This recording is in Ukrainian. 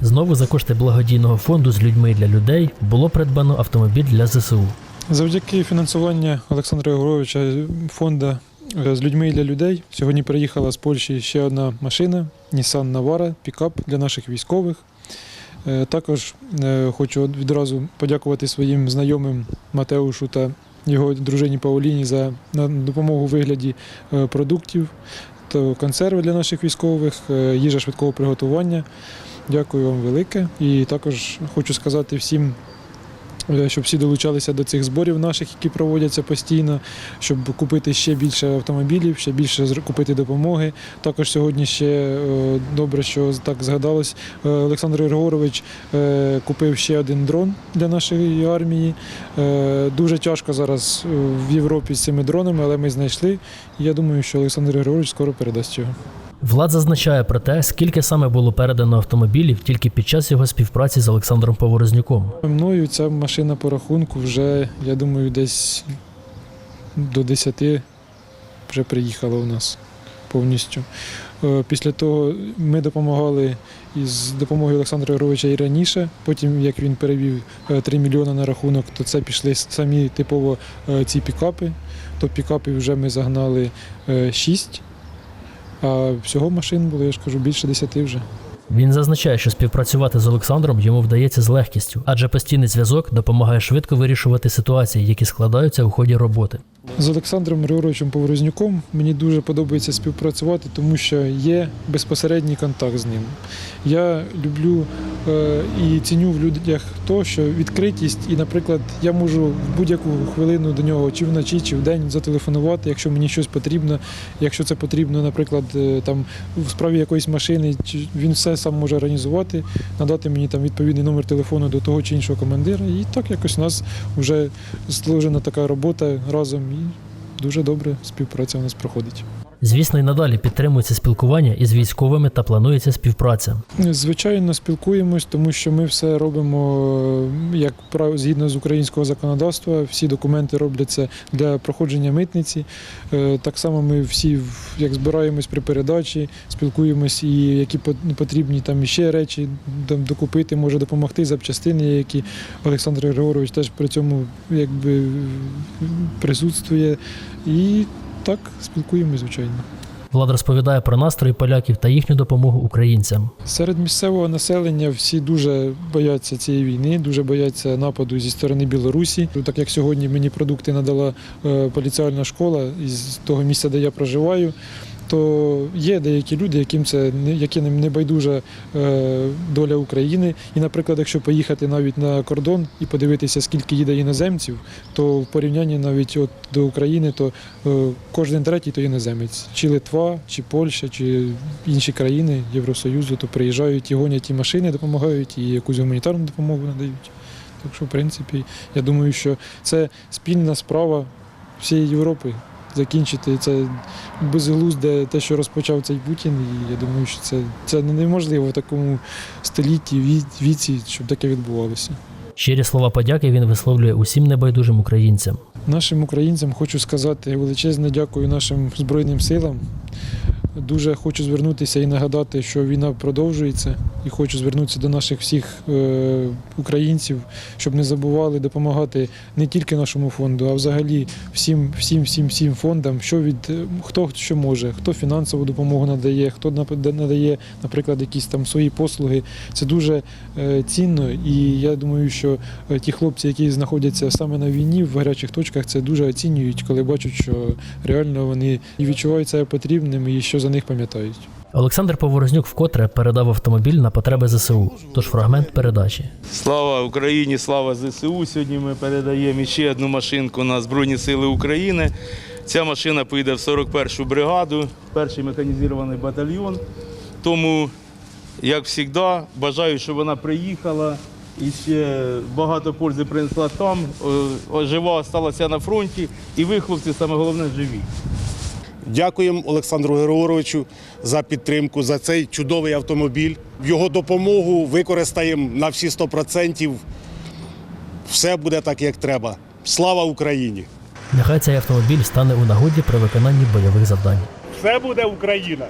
Знову за кошти благодійного фонду з людьми для людей було придбано автомобіль для ЗСУ. Завдяки фінансуванню Олександра Єгоровича фонду е, з людьми для людей сьогодні приїхала з Польщі ще одна машина Nissan Navara, пікап для наших військових. Е, Також е, хочу відразу подякувати своїм знайомим Матеушу та його дружині Пауліні за допомогу у вигляді продуктів та консерви для наших військових, е, їжа швидкого приготування. Дякую вам велике. І також хочу сказати всім Е, щоб всі долучалися до цих зборів наших, які проводяться постійно, щоб купити ще більше автомобілів, ще більше купити допомоги. Також сьогодні ще е, добре, що так згадалось. е, Олександр Єргорович е, купив ще один дрон для нашої армії. Е, Дуже тяжко зараз е, в Європі з цими дронами, але ми знайшли. Я думаю, що Олександр Єргорович скоро передасть його. Влад зазначає про те, скільки саме було передано автомобілів тільки під час його співпраці з Олександром Поворознюком. Мною ця машина по рахунку вже, я думаю, десь до 10 вже приїхала у нас повністю. Е, Після того ми допомагали із допомогою Олександра Гровича і раніше. Потім, як він перевів е, 3 мільйони на рахунок, то це пішли самі типово е, ці пікапи. То пікапів вже ми загнали 6, а всього машин було, я ж кажу, більше 10 вже. Він зазначає, що співпрацювати з Олександром йому вдається з легкістю, адже постійний зв'язок допомагає швидко вирішувати ситуації, які складаються у ході роботи. З Олександром Григоровичем Поворознюком мені дуже подобається співпрацювати, тому що є безпосередній контакт з ним. Я люблю і ціню в людях то, що відкритість, і, наприклад, я можу в будь-яку хвилину до нього чи вночі, чи вдень зателефонувати, якщо мені щось потрібно. Якщо це потрібно, наприклад, е, там в справі якоїсь машини, чи він все сам може організувати, надати мені там відповідний номер телефону до того чи іншого командира. І так якось у нас вже зложена така робота разом і дуже добре співпраця у нас проходить. Звісно, і надалі підтримується спілкування із військовими та планується співпраця. Звичайно, спілкуємось, тому що ми все робимо е, як згідно з українського законодавства. Всі документи робляться для проходження митниці. Е, Так само ми всі як збираємось при передачі, спілкуємось і які пот- потрібні там ще речі докупити, може допомогти запчастини, які Олександр Григорович теж при цьому якби присутствує. І так спілкуємось, звичайно. Влад розповідає про настрої поляків та їхню допомогу українцям. Серед місцевого населення всі дуже бояться цієї війни, дуже бояться нападу зі сторони Білорусі. Так як сьогодні мені продукти надала е, поліціальна школа із того місця, де я проживаю. То є деякі люди, яким це яким не байдужа е, доля України. І, наприклад, якщо поїхати навіть на кордон і подивитися, скільки їде іноземців, то в порівнянні навіть от до України, то е, кожен третій то іноземець, чи Литва, чи Польща, чи інші країни Євросоюзу, то приїжджають і гонять і машини, допомагають, і якусь гуманітарну допомогу надають. Так що, в принципі, я думаю, що це спільна справа всієї Європи. Закінчити це безглузде те, що розпочав цей Путін. І я думаю, що це, це неможливо в такому столітті, ві- віці, щоб таке відбувалося. Щирі слова подяки він висловлює усім небайдужим українцям. Нашим українцям хочу сказати величезне дякую нашим Збройним силам. Дуже хочу звернутися і нагадати, що війна продовжується, і хочу звернутися до наших всіх е, українців, щоб не забували допомагати не тільки нашому фонду, а взагалі всім, всім, всім, всім фондам, що від е, хто що може, хто фінансову допомогу надає, хто надає, наприклад, якісь там свої послуги. Це дуже е, цінно, і я думаю, що ті хлопці, які знаходяться саме на війні в гарячих точках, це дуже оцінюють, коли бачать, що реально вони і відчувають себе потрібними і що за них пам'ятають. Олександр Поворознюк вкотре передав автомобіль на потреби ЗСУ. Тож фрагмент передачі. Слава Україні, слава ЗСУ. Сьогодні ми передаємо ще одну машинку на Збройні Сили України. Ця машина поїде в 41-шу бригаду, перший механізований батальйон. Тому, як завжди, бажаю, щоб вона приїхала і ще багато пользи принесла там. Жива залишилася на фронті. І ви, хлопці, саме головне живі. Дякуємо Олександру Григоровичу за підтримку, за цей чудовий автомобіль. Його допомогу використаємо на всі 100%. Все буде так, як треба. Слава Україні! Нехай цей автомобіль стане у нагоді при виконанні бойових завдань. Все буде Україна!